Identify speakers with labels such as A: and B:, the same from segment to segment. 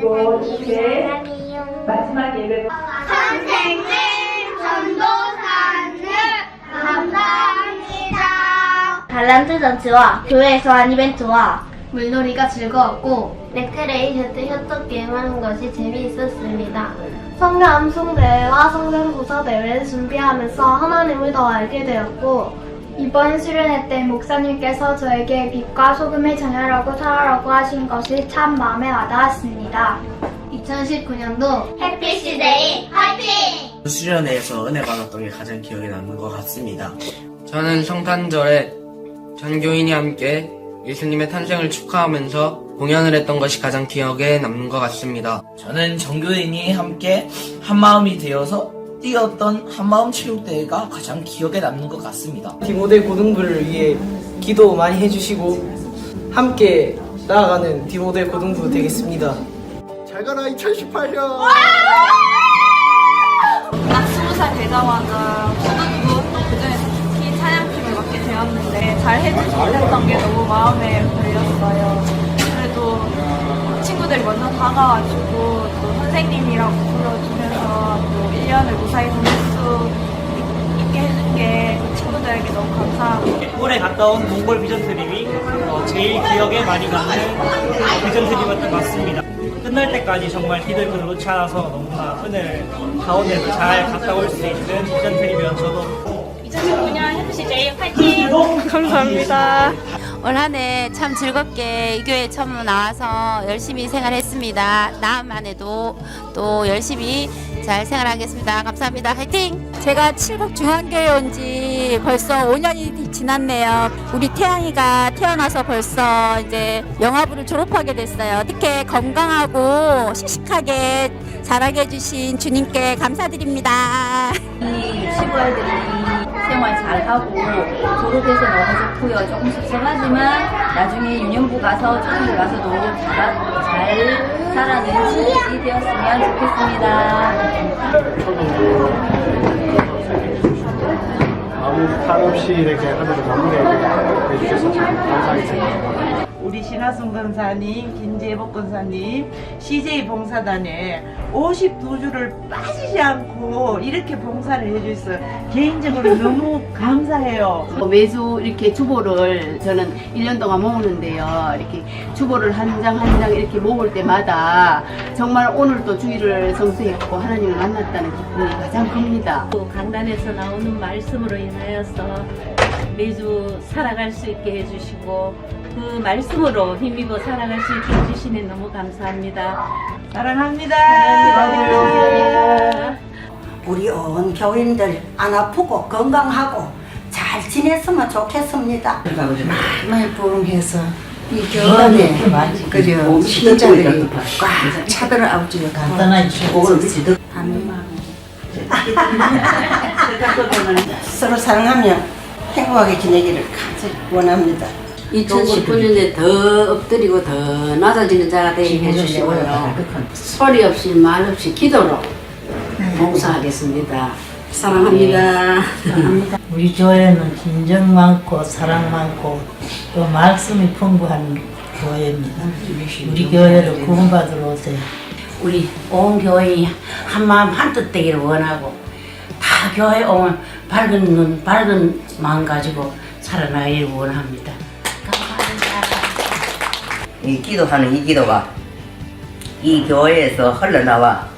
A: 그리고 제 마지막 예배로
B: 선생님 전도사님 감사합니다.
C: 달란트 잔치와 교회에서 한 이벤트와
D: 물놀이가 즐거웠고
C: 레크레이션 협동 게임하는 것이 재미있었습니다.
D: 성교 암송 대회와 성전부서 대회를 준비하면서 하나님을 더 알게 되었고
E: 이번 수련회 때 목사님께서 저에게 빛과 소금의 자녀라고 살아라고 하신 것이 참 마음에 와닿았습니다.
D: 2019년도
B: 해피시데이 화이팅!
F: 수련회에서 은혜 받았던 게 가장 기억에 남는 것 같습니다.
G: 저는 성탄절에 전 교인이 함께 예수님의 탄생을 축하하면서 공연을 했던 것이 가장 기억에 남는 것 같습니다.
F: 저는 정교인이 함께 한마음이 되어서 뛰었던 한마음 체육대회가 가장 기억에 남는 것 같습니다.
H: 디모델 고등부를 위해 기도 많이 해주시고 함께 나아가는 디모델 고등부 되겠습니다. 잘 가라 2018년.
I: 딱 스무 살 되자마자 초등부 그중에서 특히 찬양팀을 맡게 되었는데 잘 해주지 못했던 게 너무 마음에 걸렸어요. 그래도 친구들이 먼저 다가와주고 또 선생님이라고 불러주면서 또 1년을 무사히 보낼 수 있- 있게 해준 게 친구들에게 너무 감사하고
J: 올해 갔다 온 몽골 비전 트립이 어, 제일 기억에 많이 남는 비전 트립이었던 것 같습니다. 끝날 때까지 정말 기도를 놓지 않아서 너무나 은혜를 가운데서 잘 갔다 올 수 있는 비전 트립이었 저도
I: 2019년 해피시데이 화이팅!
J: 감사합니다.
K: 올 한해 참 즐겁게 이 교회 처음 나와서 열심히 생활했습니다. 다음만 해도 또 열심히 잘 생활하겠습니다. 감사합니다. 화이팅! 제가 칠곡 중앙교회 온 지 벌써 5년이 지났네요. 우리 태양이가 태어나서 벌써 이제 영화부를 졸업하게 됐어요. 어떻게 건강하고 씩씩하게 자라게 해주신 주님께 감사드립니다.
C: 시골들이 생활 잘하고 졸업해서 너무 좋고요. 조금 섭섭하지만 나중에 유년부 가서 초중부 가서도 잘, 잘 살아내는 친구들이 되었으면 좋겠습니다.
L: 아무 탈 없이 이렇게 하늘을 마무리해 주셔서 생각합니다.
M: 우리 신하순 권사님, 김재복 권사님, CJ 봉사단에 52주를 빠지지 않고 이렇게 봉사를 해주셔서 개인적으로 너무 감사해요.
N: 매주 이렇게 주보를 저는 1년 동안 모으는데요. 이렇게 주보를 한 장 한 장 이렇게 모을 때마다 정말 오늘도 주일을 성수했고 하나님을 만났다는 기쁨이 가장 큽니다.
C: 강단에서 나오는 말씀으로 인하여서 매주 살아갈 수 있게 해주시고 그 말씀으로 힘입어 살아갈 수 있게 해주시니 너무 감사합니다.
M: 사랑합니다.
O: 우리 온 교인들 안 아프고 건강하고 잘 지냈으면 좋겠습니다. 말말 부응해서 이 교단에 그려 신자들이 꽉 차들어오지를 간단하게 주고 아멘. 서로 사랑하며 행복하게 지내기를 간절히 원합니다.
N: 2019년에 더 엎드리고 더 낮아지는 자가 되게 해주시고요. 소리 없이 말 없이 기도로 봉사하겠습니다. 사랑합니다.
P: 우리 교회는 진정 많고 사랑 많고 또 말씀이 풍부한 교회입니다. 우리 교회를 구원받으러 오세요.
N: 우리 온 교인이 한마음 한뜻 되기를 원하고 다 교회 오면 밝은 눈, 밝은 마음 가지고 살아나기를 원합니다.
Q: 이 기도하는 이 기도가 이 교회에서 흘러나와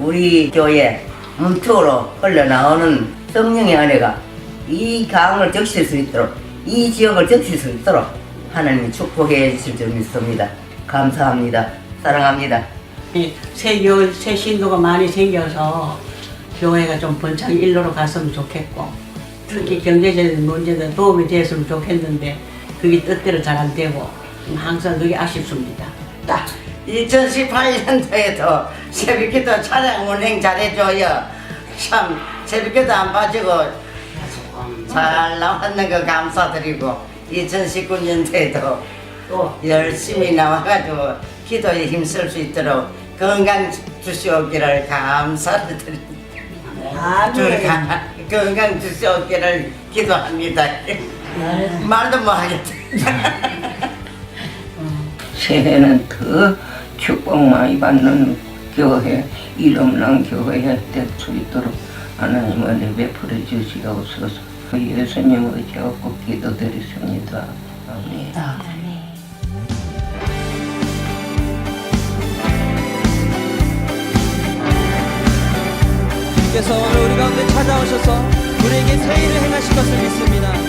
Q: 우리 교회 문쪽으로 흘러나오는 성령의 은혜가 이 강을 적실 수 있도록 이 지역을 적실 수 있도록 하나님이 축복해 주실 줄 믿습니다. 감사합니다. 사랑합니다.
M: 새 교회, 새 신도가 많이 생겨서 교회가 좀 번창 일로로 갔으면 좋겠고 특히 경제적인 문제도 도움이 됐으면 좋겠는데 그게 뜻대로 잘 안 되고 항상 그게 아쉽습니다.
Q: 2018년도에도 새벽기도 찬양 운행 잘해줘요. 참 새벽기도 안 빠지고 잘 나왔는 거 감사드리고 2019년도에도 또 열심히 나와가지고 기도에 힘쓸 수 있도록 건강 주시오기를 감사를 드립니다. 건강, 건강 주시오기를 기도합니다. 말도 못 하겠다. 새해는 더 축복 많이 받는 교회, 이름난 교회에 될수 있도록 하나님 은혜 베풀어 주시옵소서. 그 예수님의 제가 꼭 기도드리십니다. 아멘.
R: 주께서 오늘 우리 가운데 찾아오셔서 우리에게 새 일을 행하실 것을 믿습니다.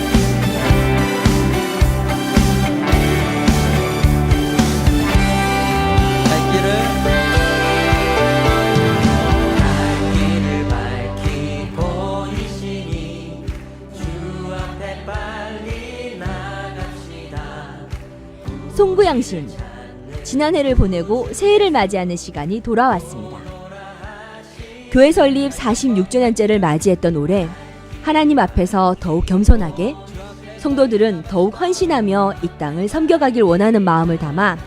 S: 송구양신 지난해를 보내고 새해를 맞이하는 시간이 돌아왔습니다. 교회 설립 46주년째를 맞이했던 올해 하나님 앞에서 더욱 겸손하게 성도들은 더욱 헌신하며 이 땅을 섬겨가길 원하는 마음을 담아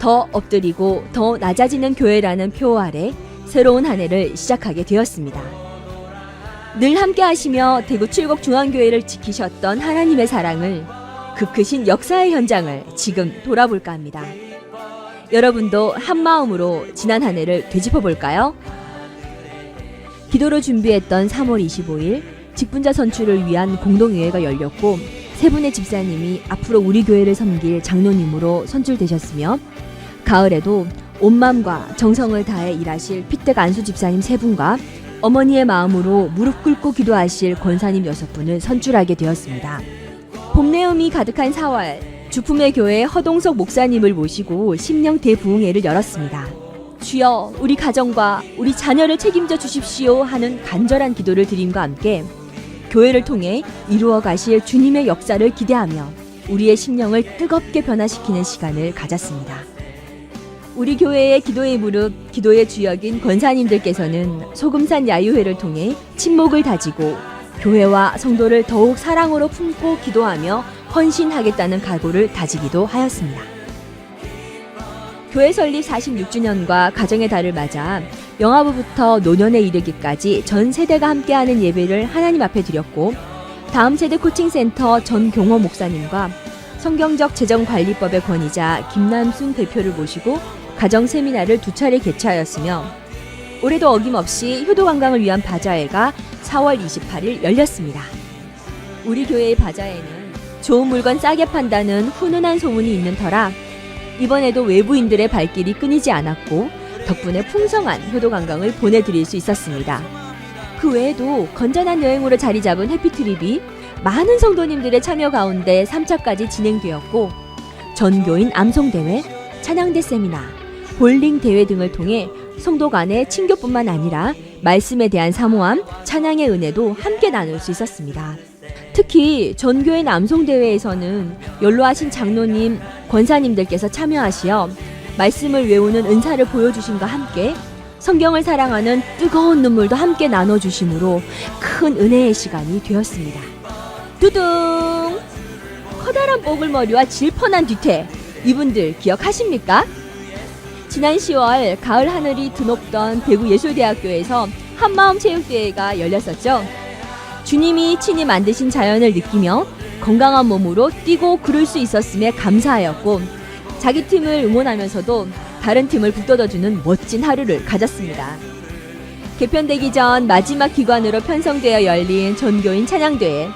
S: 더 엎드리고 더 낮아지는 교회라는 표 아래 새로운 한 해를 시작하게 되었습니다. 늘 함께 하시며 대구 칠곡 중앙교회를 지키셨던 하나님의 사랑을 그 크신 역사의 현장을 지금 돌아볼까 합니다. 여러분도 한 마음으로 지난 한 해를 되짚어 볼까요? 기도로 준비했던 3월 25일 직분자 선출을 위한 공동회의가 열렸고 세 분의 집사님이 앞으로 우리 교회를 섬길 장로님으로 선출되셨으며 가을에도 온 마음과 정성을 다해 일하실 피택 안수 집사님 세 분과 어머니의 마음으로 무릎 꿇고 기도하실 권사님 여섯 분을 선출하게 되었습니다. 봄내음이 가득한 4월 주품의 교회 허동석 목사님을 모시고 심령 대부흥회를 열었습니다. 주여 우리 가정과 우리 자녀를 책임져 주십시오 하는 간절한 기도를 드림과 함께 교회를 통해 이루어 가실 주님의 역사를 기대하며 우리의 심령을 뜨겁게 변화시키는 시간을 가졌습니다. 우리 교회의 기도의 무릎, 기도의 주역인 권사님들께서는 소금산 야유회를 통해 침묵을 다지고 교회와 성도를 더욱 사랑으로 품고 기도하며 헌신하겠다는 각오를 다지기도 하였습니다. 교회 설립 46주년과 가정의 달을 맞아 영아부부터 노년에 이르기까지 전 세대가 함께하는 예배를 하나님 앞에 드렸고 다음 세대 코칭센터 전경호 목사님과 성경적 재정관리법의 권위자 김남순 대표를 모시고 가정 세미나를 두 차례 개최하였으며 올해도 어김없이 효도 관광을 위한 바자회가 4월 28일 열렸습니다. 우리 교회의 바자회는 좋은 물건 싸게 판다는 훈훈한 소문이 있는 터라 이번에도 외부인들의 발길이 끊이지 않았고 덕분에 풍성한 효도 관광을 보내드릴 수 있었습니다. 그 외에도 건전한 여행으로 자리 잡은 해피트립이 많은 성도님들의 참여 가운데 3차까지 진행되었고 전교인 암송대회, 찬양대 세미나, 볼링 대회 등을 통해 성도 간의 친교뿐만 아니라 말씀에 대한 사모함, 찬양의 은혜도 함께 나눌 수 있었습니다. 특히 전교회 남송대회에서는 연로하신 장로님, 권사님들께서 참여하시어 말씀을 외우는 은사를 보여주심과 함께 성경을 사랑하는 뜨거운 눈물도 함께 나눠주심으로 큰 은혜의 시간이 되었습니다. 두둥! 커다란 뽀글머리와 질펀한 뒤태, 이분들 기억하십니까? 지난 10월 가을 하늘이 드높던 대구 예술대학교에서 한마음 체육대회가 열렸었죠. 주님이 친히 만드신 자연을 느끼며 건강한 몸으로 뛰고 그럴 수 있었음에 감사하였고 자기 팀을 응원하면서도 다른 팀을 북돋아주는 멋진 하루를 가졌습니다. 개편되기 전 마지막 기관으로 편성되어 열린 전교인 찬양대회.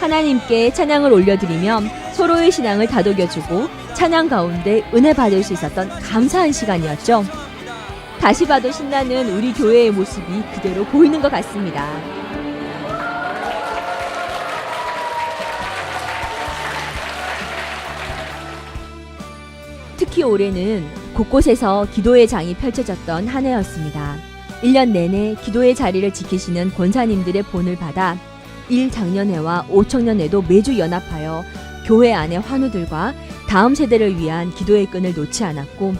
S: 하나님께 찬양을 올려드리며 서로의 신앙을 다독여주고 찬양 가운데 은혜 받을 수 있었던 감사한 시간이었죠. 다시 봐도 신나는 우리 교회의 모습이 그대로 보이는 것 같습니다. 특히 올해는 곳곳에서 기도의 장이 펼쳐졌던 한 해였습니다. 1년 내내 기도의 자리를 지키시는 권사님들의 본을 받아 1작년회와 5청년회도 매주 연합하여 교회 안의 환우들과 다음 세대를 위한 기도의 끈을 놓지 않았고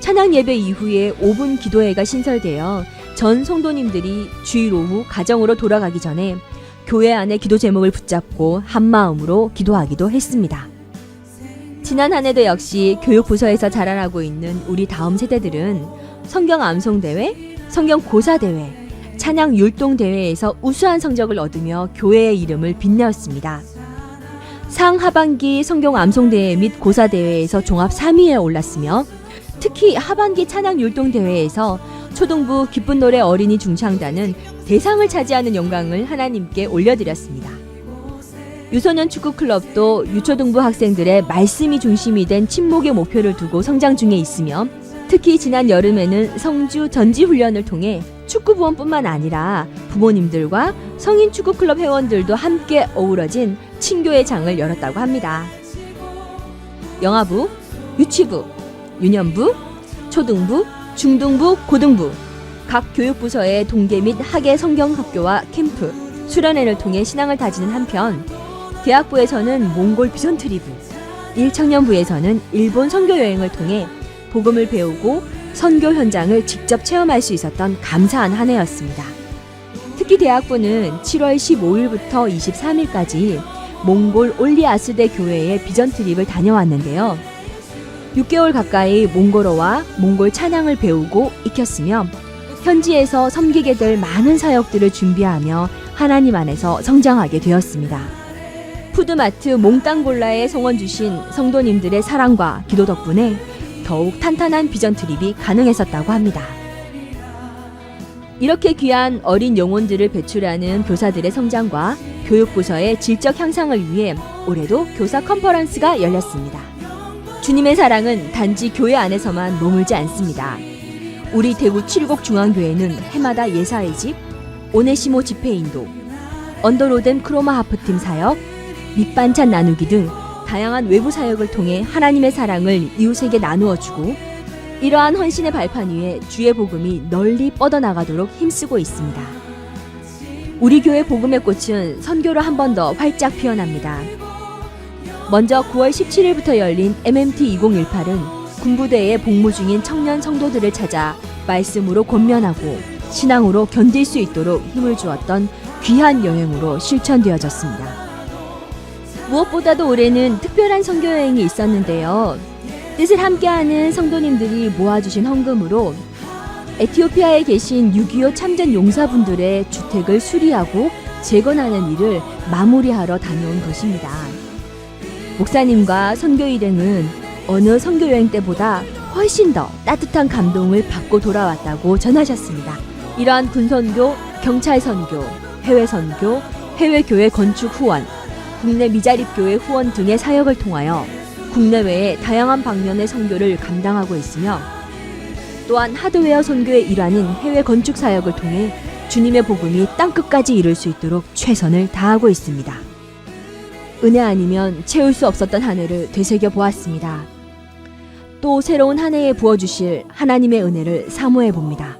S: 찬양 예배 이후에 5분 기도회가 신설되어 전 성도님들이 주일 오후 가정으로 돌아가기 전에 교회 안의 기도 제목을 붙잡고 한 마음으로 기도하기도 했습니다. 지난 한 해도 역시 교육부서에서 자라나고 있는 우리 다음 세대들은 성경 암송 대회, 성경 고사 대회, 찬양 율동 대회에서 우수한 성적을 얻으며 교회의 이름을 빛내었습니다. 상하반기 성경 암송 대회 및 고사 대회에서 종합 3위에 올랐으며 특히 하반기 찬양 율동 대회에서 초등부 기쁜 노래 어린이 중창단은 대상을 차지하는 영광을 하나님께 올려드렸습니다. 유소년 축구 클럽도 유초등부 학생들의 말씀이 중심이 된 침묵의 목표를 두고 성장 중에 있으며 특히 지난 여름에는 성주 전지 훈련을 통해 축구 부원뿐만 아니라 부모님들과 성인 축구 클럽 회원들도 함께 어우러진 친교의 장을 열었다고 합니다. 영아부, 유치부, 유년부, 초등부, 중등부, 고등부 각 교육부서의 동계 및 학예 성경학교와 캠프, 수련회를 통해 신앙을 다지는 한편 대학부에서는 몽골 비전 트리브, 1청년부에서는 일본 선교 여행을 통해 복음을 배우고 선교 현장을 직접 체험할 수 있었던 감사한 한 해였습니다. 특히 대학부는 7월 15일부터 23일까지 몽골 올리아스대 교회의 비전 트립을 다녀왔는데요. 6개월 가까이 몽골어와 몽골 찬양을 배우고 익혔으며 현지에서 섬기게 될 많은 사역들을 준비하며 하나님 안에서 성장하게 되었습니다. 푸드마트 몽땅골라에 성원 주신 성도님들의 사랑과 기도 덕분에 더욱 탄탄한 비전 트립이 가능했었다고 합니다. 이렇게 귀한 어린 영혼들을 배출하는 교사들의 성장과 교육부서의 질적 향상을 위해 올해도 교사 컨퍼런스가 열렸습니다. 주님의 사랑은 단지 교회 안에서만 머물지 않습니다. 우리 대구 칠곡 중앙교회는 해마다 예사의 집, 오네시모 집회인도, 언더로덴 크로마 하프팀 사역, 밑반찬 나누기 등 다양한 외부 사역을 통해 하나님의 사랑을 이웃에게 나누어 주고 이러한 헌신의 발판 위에 주의 복음이 널리 뻗어나가도록 힘쓰고 있습니다. 우리 교회 복음의 꽃은 선교로 한 번 더 활짝 피어납니다. 먼저 9월 17일부터 열린 MMT 2018은 군부대에 복무 중인 청년 성도들을 찾아 말씀으로 권면하고 신앙으로 견딜 수 있도록 힘을 주었던 귀한 여행으로 실천되어졌습니다. 무엇보다도 올해는 특별한 선교 여행이 있었는데요. 뜻을 함께하는 성도님들이 모아주신 헌금으로 에티오피아에 계신 6.25 참전 용사분들의 주택을 수리하고 재건하는 일을 마무리하러 다녀온 것입니다. 목사님과 선교 일행은 어느 선교 여행 때보다 훨씬 더 따뜻한 감동을 받고 돌아왔다고 전하셨습니다. 이러한 군선교, 경찰 선교, 해외 선교, 해외 교회 건축 후원, 국내 미자립 교회 후원 등의 사역을 통하여 국내외의 다양한 방면의 선교를 감당하고 있으며 또한 하드웨어 선교의 일환인 해외 건축 사역을 통해 주님의 복음이 땅끝까지 이룰 수 있도록 최선을 다하고 있습니다. 은혜 아니면 채울 수 없었던 한 해를 되새겨 보았습니다. 또 새로운 한 해에 부어주실 하나님의 은혜를 사모해 봅니다.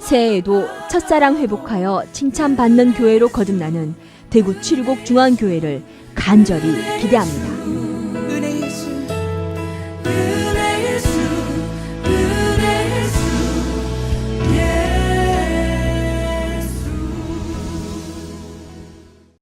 S: 새해에도 첫사랑 회복하여 칭찬받는 교회로 거듭나는 대구 칠곡 중앙교회를 간절히 기대합니다.